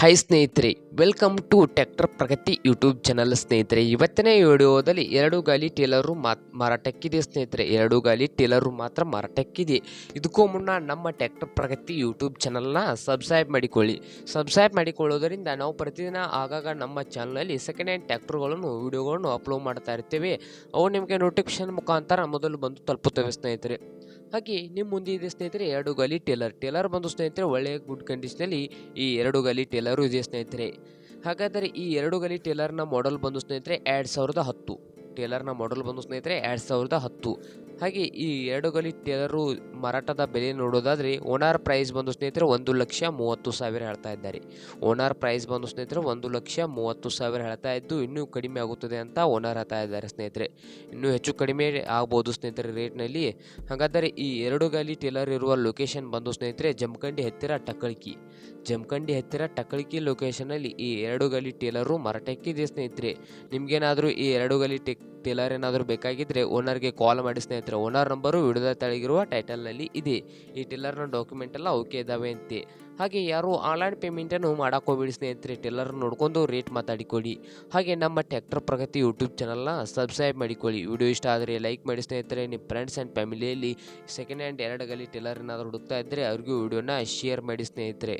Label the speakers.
Speaker 1: Hi ಸ್ನೇಹಿತರೆ welcome to tractor Pragati YouTube channel ಸ್ನೇಹಿತರೆ. ಇವತ್ತಿನ ವಿಡಿಯೋದಲ್ಲಿ ಎರಡು ಗಾಲಿ ಟೇಲರು ಮಾತ್, ಮಾರಾಟಕ್ಕಿದೆ ಸ್ನೇಹಿತರೆ. ಎರಡು ಗಾಲಿ ಟೇಲರು ಮಾತ್ರ ಮಾರಾಟಕ್ಕಿದೆ. ಇದಕ್ಕೂ ಮುನ್ನ ನಮ್ಮ ಟ್ಯಾಕ್ಟರ್ ಪ್ರಗತಿ ಯೂಟ್ಯೂಬ್ ಚಾನಲ್ನ ಸಬ್ಸ್ಕ್ರೈಬ್ ಮಾಡಿಕೊಳ್ಳಿ. ಸಬ್ಸ್ಕ್ರೈಬ್ ಮಾಡಿಕೊಳ್ಳೋದರಿಂದ ನಾವು ಪ್ರತಿದಿನ ಆಗಾಗ ನಮ್ಮ ಚಾನಲಲ್ಲಿ ಸೆಕೆಂಡ್ ಹ್ಯಾಂಡ್ ಟ್ಯಾಕ್ಟ್ರುಗಳನ್ನು ವಿಡಿಯೋಗಳನ್ನು ಅಪ್ಲೋಡ್ ಮಾಡ್ತಾ ಇರ್ತೇವೆ. ಅವು ನಿಮಗೆ ನೋಟಿಫಿಕೇಶನ್ ಮುಖಾಂತರ ಮೊದಲು ಬಂದು ತಲುಪುತ್ತವೆ ಸ್ನೇಹಿತರೆ. ಹಾಗೆ ನಿಮ್ಮ ಮುಂದೆ ಇದೆ ಸ್ನೇಹಿತರೆ ಎರಡು ಗಾಲಿ ಟೇಲರ್. ಟೇಲರ್ ಬಂದು ಸ್ನೇಹಿತರೆ ಒಳ್ಳೆಯ ಗುಡ್ ಕಂಡೀಷನಲ್ಲಿ ಈ ಎರಡು ಗಾಲಿ ಟೇಲರು ಇದೆ ಸ್ನೇಹಿತರೆ. ಹಾಗಾದರೆ ಈ ಎರಡು ಗಾಲಿ ಟೇಲರ್ನ ಮಾಡೆಲ್ ಬಂದು ಸ್ನೇಹಿತರೆ ಎರಡು ಸಾವಿರದ ಹತ್ತು. ಟೇಲರ್ನ ಮಾಡಲ್ ಬಂದು ಸ್ನೇಹಿತರೆ ಎರಡು ಸಾವಿರದ ಹತ್ತು. ಹಾಗೆ ಈ ಎರಡು ಗಲಿ ಟೇಲರು ಮಾರಾಟದ ಬೆಲೆ ನೋಡೋದಾದರೆ ಓನರ್ ಪ್ರೈಸ್ ಬಂದು ಸ್ನೇಹಿತರೆ ಒಂದು ಲಕ್ಷ ಮೂವತ್ತು ಸಾವಿರ ಹೇಳ್ತಾ ಇದ್ದಾರೆ. ಓನರ್ ಪ್ರೈಸ್ ಬಂದು ಸ್ನೇಹಿತರೆ ಒಂದು ಲಕ್ಷ ಮೂವತ್ತು ಸಾವಿರ ಹೇಳ್ತಾ ಇದ್ದು ಇನ್ನೂ ಕಡಿಮೆ ಆಗುತ್ತದೆ ಅಂತ ಓನರ್ ಹೇಳ್ತಾ ಇದ್ದಾರೆ ಸ್ನೇಹಿತರೆ. ಇನ್ನೂ ಹೆಚ್ಚು ಕಡಿಮೆ ಆಗ್ಬೋದು ಸ್ನೇಹಿತರೆ ರೇಟ್ನಲ್ಲಿ. ಹಾಗಾದರೆ ಈ ಎರಡು ಗಲಿ ಟೇಲರ್ ಇರುವ ಲೊಕೇಶನ್ ಬಂದು ಸ್ನೇಹಿತರೆ ಜಮಖಂಡಿ ಹತ್ತಿರ ಟಕ್ಕಳಿಕಿ ಜಮಖಂಡಿ ಹತ್ತಿರ ಟಕ್ಕಳಿಕಿ ಲೊಕೇಶನಲ್ಲಿ ಈ ಎರಡು ಗಲಿ ಟೇಲರು ಮಾರಾಟಕ್ಕಿದೆ ಸ್ನೇಹಿತರೆ. ನಿಮಗೇನಾದರೂ ಈ ಎರಡು ಗಲಿ ಟೆ ಟೇಲರ್ ಏನಾದರೂ ಬೇಕಾಗಿದ್ದರೆ ಓನರ್ಗೆ ಕಾಲ್ ಮಾಡಿ ಸ್ನೇಹಿತರೆ ಓನರ್ ನಂಬರು ವಿಡಿಯೋದ ತೆಳಗಿರುವ ಟೈಟಲ್ನಲ್ಲಿ ಇದೆ. ಈ ಟೇಲರ್ನ ಡಾಕ್ಯುಮೆಂಟ್ ಎಲ್ಲ ಓಕೆ ಇದ್ದಾವೆ ಅಂತೆ. ಹಾಗೆ ಯಾರು ಆನ್ಲೈನ್ ಪೇಮೆಂಟನ್ನು ಮಾಡೋಕ್ಕೋಗ್ಬೇಡಿ ಸ್ನೇಹಿತರೆ ಟೇಲರ್ ನೋಡ್ಕೊಂಡು ರೇಟ್ ಮಾತಾಡಿಕೊಳ್ಳಿ. ಹಾಗೆ ನಮ್ಮ ಟ್ಯಾಕ್ಟರ್ ಪ್ರಗತಿ ಯೂಟ್ಯೂಬ್ ಚಾನಲ್ನ ಸಬ್ಸ್ಕ್ರೈಬ್ ಮಾಡಿಕೊಳ್ಳಿ. ವಿಡಿಯೋ ಇಷ್ಟ ಆದರೆ ಲೈಕ್ ಮಾಡಿ ಸ್ನೇಹಿತರೆ, ನಿಮ್ಮ ಫ್ರೆಂಡ್ಸ್ ಆ್ಯಂಡ್ ಫ್ಯಾಮಿಲಿಯಲ್ಲಿ ಸೆಕೆಂಡ್ ಹ್ಯಾಂಡ್ ಎರಡು ಗಲಿ ಟೇಲರ್ ಏನಾದರೂ ಹುಡುಕ್ತಾ ಇದ್ದರೆ ಅವ್ರಿಗೂ ವಿಡಿಯೋನ ಶೇರ್ ಮಾಡಿ ಸ್ನೇಹಿತರೆ.